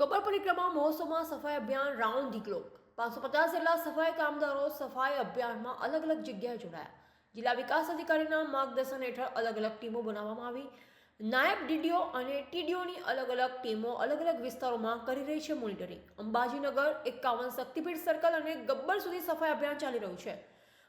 ગબ્બર પરિક્રમા મહોત્સવમાં સફાઈ અભિયાન રાઉન્ડ ધી ક્લોક. પાંચસો પચાસ જેટલા સફાઈ કામદારો સફાઈ અભિયાનમાં અલગ અલગ જગ્યાએ જોડાયા. જિલ્લા વિકાસ અધિકારીના માર્ગદર્શન હેઠળ અલગ અલગ ટીમો બનાવવામાં આવી. નાયબ ડીડીઓ અને ટીડીઓની અલગ અલગ ટીમો અલગ અલગ વિસ્તારોમાં કરી રહી છે મોનિટરિંગ. અંબાજીનગર, એકાવન શક્તિપીઠ સર્કલ અને ગબ્બર સુધી સફાઈ અભિયાન ચાલી રહ્યું છે.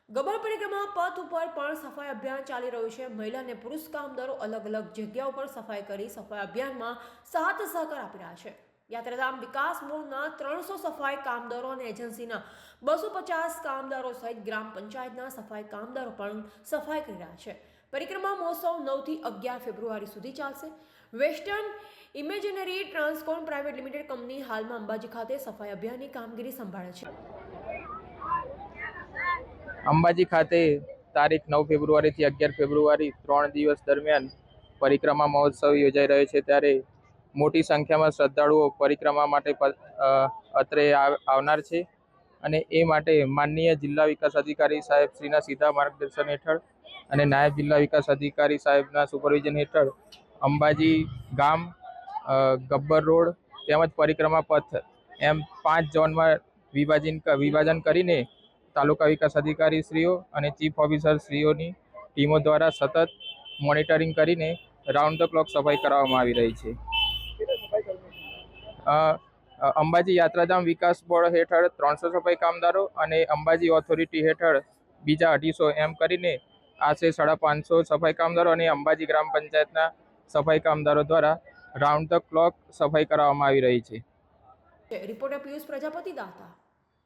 ગબ્બર પરિક્રમા પથ ઉપર પણ સફાઈ અભિયાન ચાલી રહ્યું છે. મહિલા અને પુરુષ કામદારો અલગ અલગ જગ્યા ઉપર સફાઈ કરી સફાઈ અભિયાનમાં સાથ સહકાર આપી રહ્યા છે. યાત્રાધામ વિકાસ બોર્ડના ત્રણસો સફાઈ કામદારો અને એજન્સીના બસો પચાસ કામદારો સહિત ગ્રામ પંચાયતના સફાઈ કામદારો પણ સફાઈ કરી રહ્યા છે. પરિક્રમા મહોત્સવ નવથી અગિયાર ફેબ્રુઆરી સુધી ચાલશે. Western Imaginary Transcon private limited company હાલમાં અંબાજી ખાતે સફાઈ અભિયાનની કામગીરી સંભાળે છે. અંબાજી ખાતે તારીખ નવ ફેબ્રુઆરીથી અગિયાર ફેબ્રુઆરી ત્રણ દિવસ દરમિયાન પરિક્રમા મહોત્સવ યોજાઈ રહ્યો છે. ત્યારે મોટી સંખ્યામાં શ્રદ્ધાળુઓ પરિક્રમા માટે અત્રે આવ- આવનાર છે. અને એ માટે માનનીય જિલ્લા વિકાસ અધિકારી સાહેબ શ્રીના સીધા માર્ગદર્શન હેઠળ અને નાયબ જિલ્લા વિકાસ અધિકારી સાહેબના સુપરવિઝન હેઠળ અંબાજી ગામ ગબ્બર રોડ તેમજ પરિક્રમા પથ એમ પાંચ ઝોનમાં વિભાજન વિભાજન કરીને તાલુકા વિકાસ અધિકારી શ્રીઓ અને ચીફ ઓફિસર શ્રીઓની ટીમો દ્વારા સતત મોનિટરિંગ કરીને રાઉન્ડ ધ ક્લોક સફાઈ કરાવવામાં આવી રહી છે. અંબાજી યાત્રાધામ વિકાસ બોર્ડ હેઠળ ત્રણસો સફાઈ કામદારો અને અંબાજી ઓથોરિટી હેઠળ બીજા અઢીસો એમ કરીને આશરે સાડા પાંચસો સફાઈ કામદારો અને અંબાજી ગ્રામ પંચાયતના સફાઈ કામદારો દ્વારા રાઉન્ડ ધ ક્લોક સફાઈ કરાવવામાં આવી રહી છે. રિપોર્ટર પ્રજાપતિ દાતા.